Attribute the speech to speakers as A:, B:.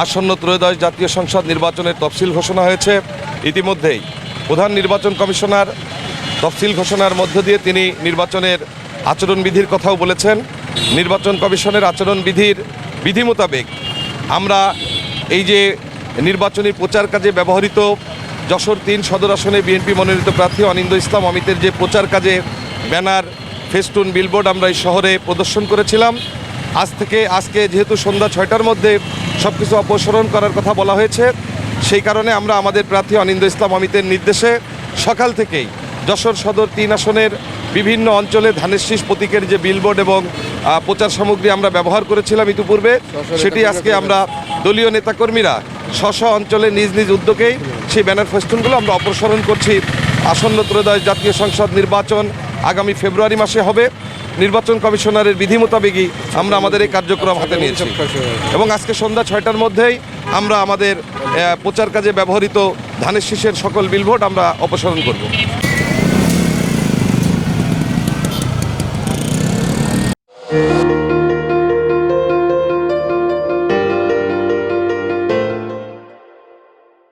A: আসন্ন ত্রয়োদশ জাতীয় সংসদ নির্বাচনের তফসিল ঘোষণা হয়েছে। ইতিমধ্যেই প্রধান নির্বাচন কমিশনার তফসিল ঘোষণার মধ্য দিয়ে তিনি নির্বাচনের আচরণবিধির কথাও বলেছেন। নির্বাচন কমিশনের আচরণবিধির বিধি মোতাবেক আমরা এই যে নির্বাচনী প্রচার কাজে ব্যবহৃত যশোর তিন সদর আসনে বিএনপি মনোনীত প্রার্থী অনিন্দ ইসলাম, অমিতের যে প্রচার কাজে ব্যানার, ফেস্টুন, বিলবোর্ড আমরা এই শহরে প্রদর্শন করেছিলাম। আজ থেকে আজকে যেহেতু সন্ধ্যা ছয়টার মধ্যে সব কিছু অপসারণ করার কথা বলা হয়েছে সেই কারণে আমরা আমাদের প্রার্থী অনিন্দ ইসলাম অমিতের নির্দেশে সকাল থেকেই যশোর সদর তিন আসনের বিভিন্ন অঞ্চলে ধানের শীষ প্রতীকের যে বিলবোর্ড এবং প্রচার সামগ্রী আমরা ব্যবহার করেছিলাম ইতিপূর্বে সেটি আজকে আমরা দলীয় নেতাকর্মীরা স্ব স্ব অঞ্চলে নিজ নিজ উদ্যোগেই সেই ব্যানার ফেস্টুনগুলো আমরা অপসারণ করছি। আসন্ন ত্রয়োদশ জাতীয় সংসদ নির্বাচন আগামী ফেব্রুয়ারি মাসে হবে নির্বাচন কমিশনারের বিধি মোতাবেকই আমরা আমাদের এই কার্যক্রম হাতে নিয়েছি। এবং আজকে সন্ধ্যা ছয়টার মধ্যেই আমরা আমাদের প্রচার কাজে ব্যবহৃত ধানের শীষের সকল বিলবোর্ড আমরা অপসারণ করব।
B: Thank